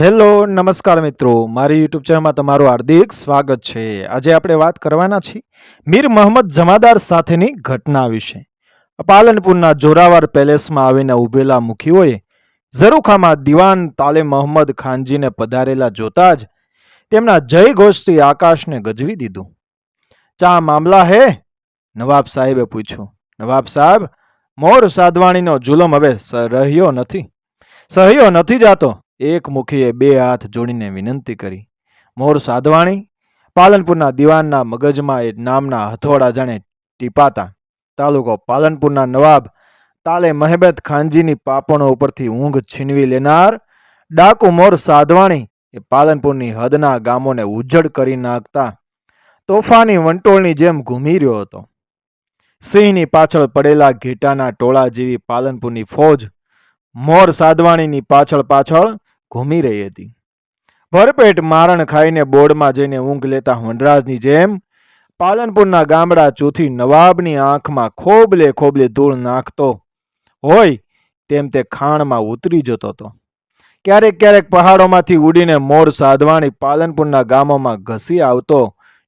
Hello, નમસ્કાર મિત્રો. મારી યુટ્યુબ ચેનલમાં તમારું હાર્દિક સ્વાગત છે. આજે આપણે વાત કરવાના છીએ મીર મોહમ્મદ જમાદાર સાથેની ઘટના વિશે. પાલનપુરના જોરાવર પેલેસમાં આવીને ઊભેલા મુખીઓએ ઝરૂખામાં દિવાન તાલે મોહમ્મદ ખાનજીને પધારેલા જોતા જ તેમના જય ઘોષથી આકાશને ગજવી દીધું. ચા મામલા હે? નવાબ સાહેબે પૂછ્યું. નવાબ સાહેબ, મોર સાધવાણીનો જુલમ હવે રહ્યો નથી. સહ્યો નથી જાતો? એક મુખીએ બે હાથ જોડીને વિનંતી કરી. મોર સાધવાણી, પાલનપુરના દીવાનના મગજમાં એ નામના હથોડા જાણે ટીપાતા. તાલુકો પાલનપુરના નવાબ તાલે મહેબત ખાનજીની પાપણો ઉપરથી ઊંઘ છીનવી લેનાર ડાકુ મોર સાધવાણી એ પાલનપુરની હદના ગામોને ઉજ્જડ કરી નાખતા તોફાની વંટોળની જેમ ઘૂમી રહ્યો હતો. સિંહની પાછળ પડેલા ઘેટાના ટોળા જેવી પાલનપુરની ફોજ મોર સાધવાણીની પાછળ પાછળ ઘૂમી રહી હતી. ભરપેટ મારણ ખાઈને બોર્ડમાં જઈને ઊંઘ લેતા વનરાજની જેમ પાલનપુરના ગામડા ચૂથી નવાબની આંખમાં ખોબલે ખોબલે ધૂળ નાખતો હોય તેમ તે ખાણમાં ઉતરી જતો હતો. ક્યારેક ક્યારેક પહાડોમાંથી ઉડીને મોર સાધવાણી પાલનપુરના ગામોમાં ઘસી આવતો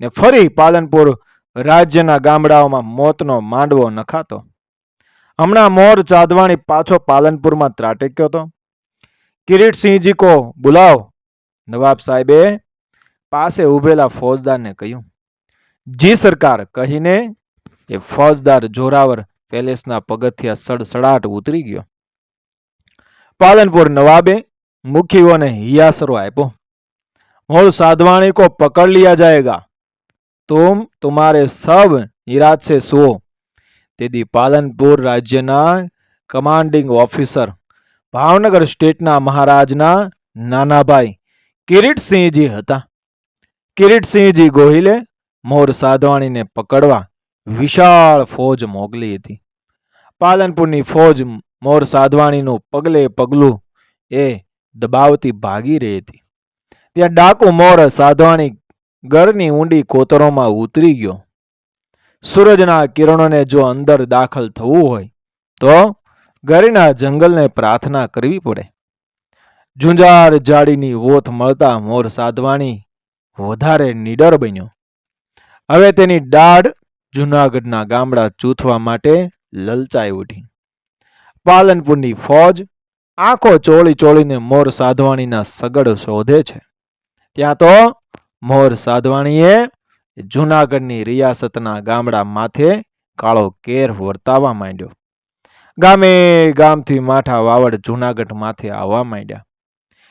ને ફરી પાલનપુર રાજ્યના ગામડાઓમાં મોતનો માંડવો નખાતો. હમણાં મોર ચાંદવાણી પાછો પાલનપુરમાં ત્રાટક્યો હતો. કિરીટસિંહજી કો બુલાવ નવાબ સાહેબે પાસે ઊભેલા ફોજદારને કહ્યું જી સરકાર કહીને એ ફોજદાર જોરાવર પેલેસના પગથિયા સડસડાટ ઉતરી ગયો પાલનપુર નવાબે મુખીઓને હિયાસરો આપ્યો મોર સાધવાણી કો પકડ लिया जाएगा तुम तुम्हारे सब निराज से सो તેથી પાલનપુર રાજ્યના કમાન્ડિંગ ઓફિસર ભાવનગર સ્ટેટના મહારાજના નાનાભાઈ કિરીટસિંહજી હતા. કિરીટસિંહજી ગોહિલે મોર સાધવાણીને પકડવા વિશાળ ફોજ મોકલી હતી. પાલનપુરની ફોજ મોર સાધવાણીનું પગલે પગલું એ દબાવતી ભાગી રહી હતી. ત્યાં ડાકુ મોર સાધવાણી ઘરની ઊંડી કોતરોમાં ઉતરી ગયો. સૂરજના કિરણોને જો અંદર દાખલ થવું હોય તો ગરીના જંગલને પ્રાર્થના કરવી પડે. ઝુંઝાર જાડીની ઓથ મળતા મોર સાધવાણી વધારે નીડર બન્યો. હવે તેની દાઢ જૂનાગઢના ગામડા ચૂથવા માટે લલચાઈ ઉઠી. પાલનપુરની ફોજ આંખો ચોળી ચોળીને મોર સાધવાણીના સગડ શોધે છે. ત્યાં તો મોર સાધવાણીએ જૂનાગઢની રિયાસતના ગામડા માથે કાળો કેર વર્તાવા માંડ્યો. ગામે ગામથી માઠા વાવડ જૂનાગઢ માથે આવવા માંડ્યા.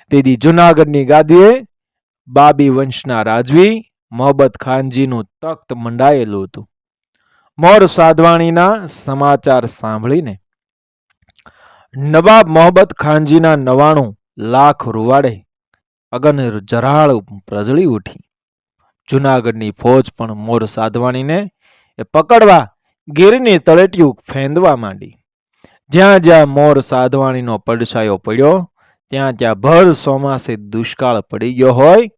તેથી જૂનાગઢની ગાદીએ બાબી વંશના રાજવી મોહબ્બત ખાનજીનું તખ્ત મંડાયેલું હતું. મોર સાધવાણીના સમાચાર સાંભળીને નવાબ મોહબ્બત ખાનજીના નવાણું લાખ રૂવાડે અગન જરાળ પ્રજળી ઉઠી. જૂનાગઢની ફોજ પણ મોર સાધવાણીને એ પકડવા ગીરની તળેટીયું ફેંદવા માંડી. જ્યાં જ્યાં મોર સાધવાણીનો પડછાયો પડ્યો, ત્યાં ત્યાં ભર ચોમાસે દુષ્કાળ પડી ગયો હોય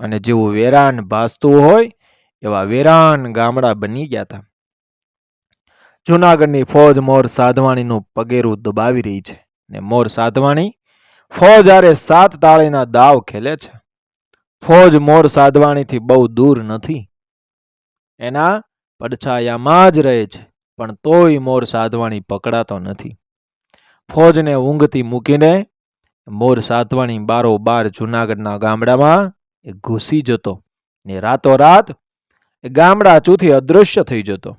અને જેવું વેરાન ભાસતું હોય, એવા વેરાન ગામડા બની ગયા હતા જુનાગઢની ફોજ મોર સાધવાણીનું પગેરું દબાવી રહી છે ને મોર સાધવાણી ફોજ આરે સાત તાળીના દાવ ખેલે છે. ફોજ મોર સાધવાણીથી બહુ દૂર નથી. એના પડછાયામાં જ રહે છે. પણ તોય મોર સાધવાણી પકડાતો નથી. ફોજને ઊંઘતી મૂકીને મોર સાધવાણી બારોબાર જૂનાગઢના ગામડામાં એ ઘૂસી જતો ને રાતોરાત એ ગામડા ચૂથી અદૃશ્ય થઈ જતો.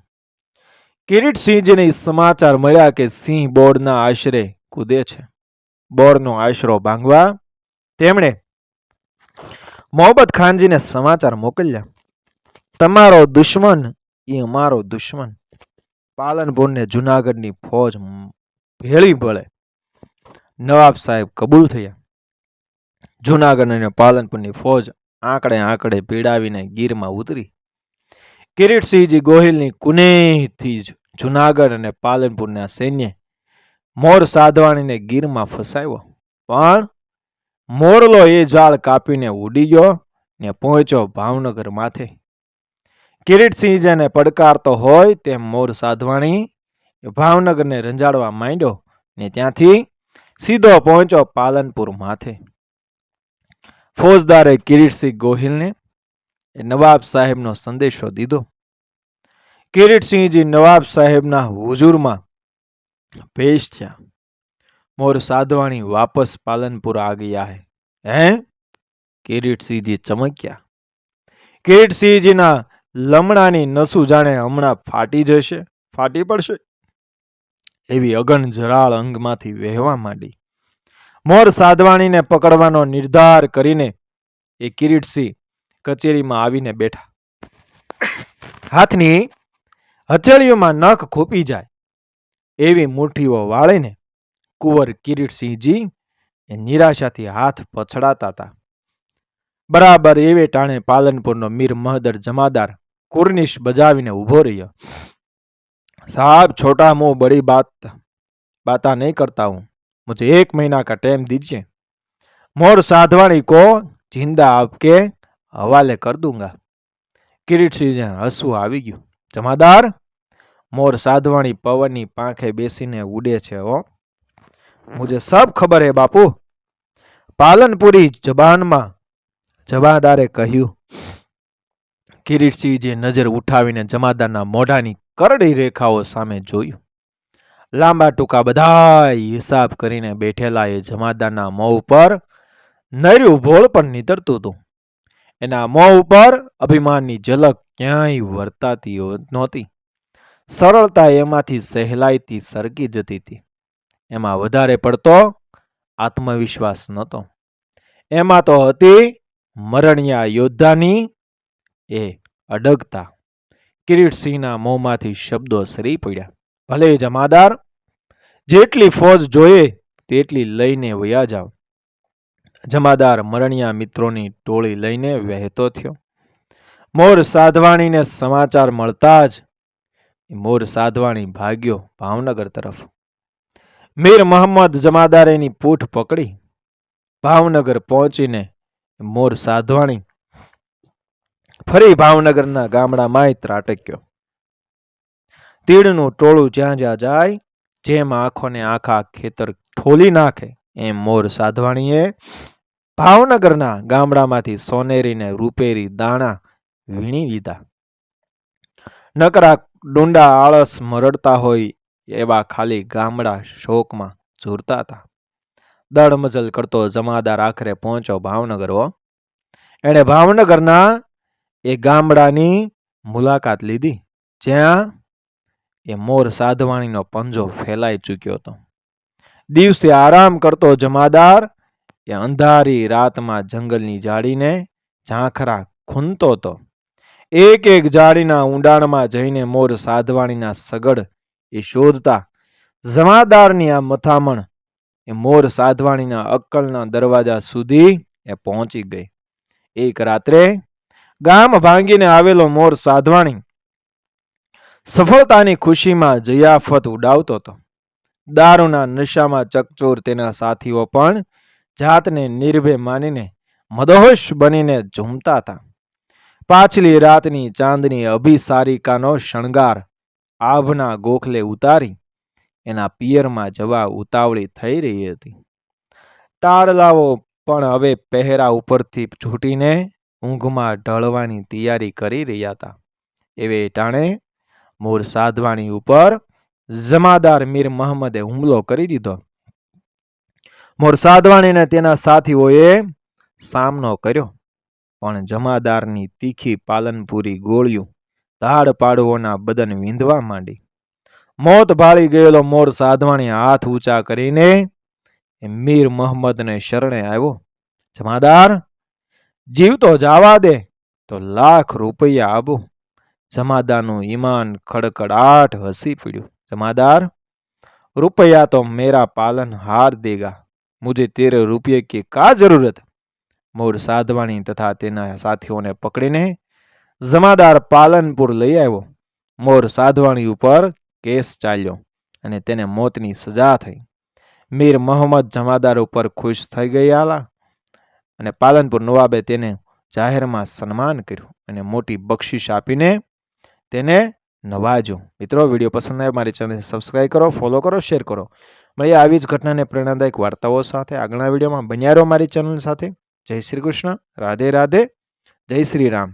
કિરીટસિંહજીને સમાચાર મળ્યા કે સિંહ બોર્ડના આશરે કૂદે છે. બોર્ડનો આશરો ભાંગવા તેમણે મોહબ્બત ખાનજીને સમાચાર મોકલ્યા. તમારો દુશ્મન એ અમારો દુશ્મન. પાલનપુરને જુનાગઢની ફોજ ભેળી પડે નવાબ સાહેબ કબૂલ થયા. જુનાગઢ અને પાલનપુરની ફોજ આંકડે આંકડે પીડાવીને ગીરમાં ઉતરી. કિરીટસિંહજી ગોહિલની કુનેહથી જ જુનાગઢ અને પાલનપુરના સૈન્ય મોર સાધવાણીને ગીરમાં ફસાયો. પણ મોરલો એ જાળ કાપીને ઉડી ગયો ને પહોંચ્યો ભાવનગર માથે. કિરીટસિંહજીને પડકારતો હોય તેમ મોર સાધવાણી ભાવનગરને રંજાડવા માંડ્યો ને ત્યાંથી સીધો પહોંચ્યો પાલનપુર માથે. ફોજદારે કિરીટસિંહ ગોહિલને એ નવાબ સાહેબનો સંદેશો દીધો. કિરીટસિંહજી નવાબ સાહેબના હુજુરમાં પેશ થયા. મોર સાધવાણી વાપસ પાલનપુર આ ગયા હે. હે? કિરીટસિંહજી ચમક્યા. કિરીટસિંહજીના લમણાની નસું જાણે હમણાં ફાટી જશે, ફાટી પડશે? એવી અગણ જરાળ અંગમાંથી વહેવા માંડી. મોર સાધવાણીને પકડવાનો નિર્ધાર કરીને એ કિરીટસિંહ કચેરીમાં આવીને બેઠા. હાથની હથેળીઓમાં નખ ખૂપી જાય એવી મુઠ્ઠીઓ વાળીને કુંવર કિરીટસિંહજી એ નિરાશાથી હાથ પછડાતા હતા. બરાબર એવે ટાણે પાલનપુરનો મીર મહદર જમાદાર કુર્નિશ બજાવીને ઊભો રહ્યો. સાહેબ, છોટા મું બડી બાત, બાતા નહીં કરતા હું. મુજે એક મહિના કા ટાઈમ દીજીએ મોર સાધવાણી કો, જિંદા આપકે હવાલે કર દૂંગા. કિરીટસિંહને હસવું આવી ગયું. જમાદાર, મોર સાધવાણી પવનની પાંખે બેસીને ઉડે છે હો. મુજે સબ ખબર હે બાપુ. પાલનપુરી જબાનમાં જમાદારે કહ્યું, કિરીટસિંહજીએ નજર ઉઠાવીને જમાદારના મોઢાની કરડી રેખાઓ સામે જોયું. લાંબા ટૂંકા બધા હિસાબ કરીને બેઠેલા એ જમાદારના મોં ઉપર નર્યું ભોળ પણ નીતરતું હતું. એના મોં ઉપર અભિમાનની ઝલક ક્યાંય વર્તાતી નહોતી. સરળતા એમાંથી સહેલાઈથી સરકી જતી હતી. એમાં વધારે પડતો આત્મવિશ્વાસ નહોતો. એમાં તો હતી મરણિયા યોદ્ધાની એ અડગતા કિરીટસિંહના મોંમાંથી શબ્દો સરી પડ્યા. ભલે જમાદાર, જેટલી ફોજ જોઈએ તેટલી લઈને વયા જાવ. જમાદાર મરણિયા મિત્રોની ટોળી લઈને વહેતો થયો. મોર સાધવાણીને સમાચાર મળતા જ. મોર સાધવાણી ભાગ્યો ભાવનગર તરફ. મીર મોહમ્મદ જમાદારેની પૂઠ પકડી. ભાવનગર પહોંચીને મોર સાધવાણી. ફરી ભાવનગરના ગામડામાંય ત્રાટક્યો તીડનું ટોળું જ્યાં જ્યાં જાય, જેમ આંખોને આખા ખેતર ઠોલી નાખે, એમ મોર સાધવાણીએ ભાવનગરના ગામડામાંથી સોનેરીને રૂપેરી દાણા વીણી લીધા. નકરા ડુંડા આળસ મરડતા હોય એવા ખાલી ગામડા શોકમાં ઝૂરતા હતા. દળમજલ કરતો જમાદાર આખરે પહોંચ્યો ભાવનગર, હો. એણે ભાવનગરના એ ગામડાની મુલાકાત લીધી, જ્યાં એ મોર સાધવાણીનો પંજો ફેલાઈ ચૂક્યો હતો. દિવસે આરામ કરતો જમાદાર એ અંધારી રાતમાં જંગલની જાળીને ઝાંખરા ખૂંદતો હતો. એક એક જાળીના ઊંડાણમાં જઈને મોર સાધવાણીના સગડ એ શોધતા જમાદારની આ મથામણ એ મોર સાધવાણીના અક્કલના દરવાજા સુધી એ પહોંચી ગઈ. એક રાત્રે ગામ ભાંગીને આવેલો મોર સાધવાણી સફળતાની ખુશીમાં જયાફત ઉડાવતો હતો. દારૂના નશામાં ચકચોર તેના સાથીઓ પણ જાતને નિર્ભય માનીને મદહોશ બનીને ઝૂમતા હતા. પાછલી રાતની ચાંદની અભિસારિકાનો શણગાર આભના ગોખલે ઉતારી એના પિયરમાં જવા ઉતાવળી થઈ રહી હતી. તારલાઓ પણ હવે પહેરા ઉપરથી છૂટીને ઊંઘમાં ઢળવાની તૈયારી કરી રહ્યા હતા. એવે ટાણે મોર સાધવાણી ઉપર જમાદાર મીર મહમ્મદે હુમલો કરી દીધો. મોર સાધવાણીને તેના સાથીઓએ સામનો કર્યો, પણ જમાદારની તીખી પાલનપુરી ગોળીઓ ધાડ પાડવોના બદન વીંધવા માંડી. મોત ભાળી ગયેલો મોર સાધવાણી હાથ ઊંચા કરીને એ મીર મોહમ્મદને શરણે આવ્યો જમાદાર જીવતો જાવા દે તો લાખ રૂપિયા આપો જમાદારનું ઈમાન ખડખડાટ હસી પડ્યું જમાદાર रुपया तो मेरा पालन हार देगा मुझे तेरे रुपये की का जरूरत મોર સાધવાણી તથા તેના સાથીઓને પકડીને જમાદાર પાલનપુર લઈ આવ્યો મોર સાધવાણી ઉપર કેસ ચાલ્યો અને તેને મોતની સજા થઈ. મીર મોહમ્મદ જમાદાર ઉપર ખુશ થઈ ગયા અને પાલનપુર નવાબે તેને જાહેરમાં સન્માન કર્યું અને મોટી બક્ષિશ આપીને તેને નવાજો મિત્રો, વીડિયો પસંદ આવે મારી ચેનલ સબસ્ક્રાઈબ કરો ફોલો કરો શેર કરો. મળીએ આવી જ ઘટનાને પ્રેરણાદાયક વાર્તાઓ સાથે. આગળના વિડીયોમાં બન્યા રહો મારી ચેનલ સાથે. જય શ્રી કૃષ્ણ. રાધે રાધે. જય શ્રી રામ.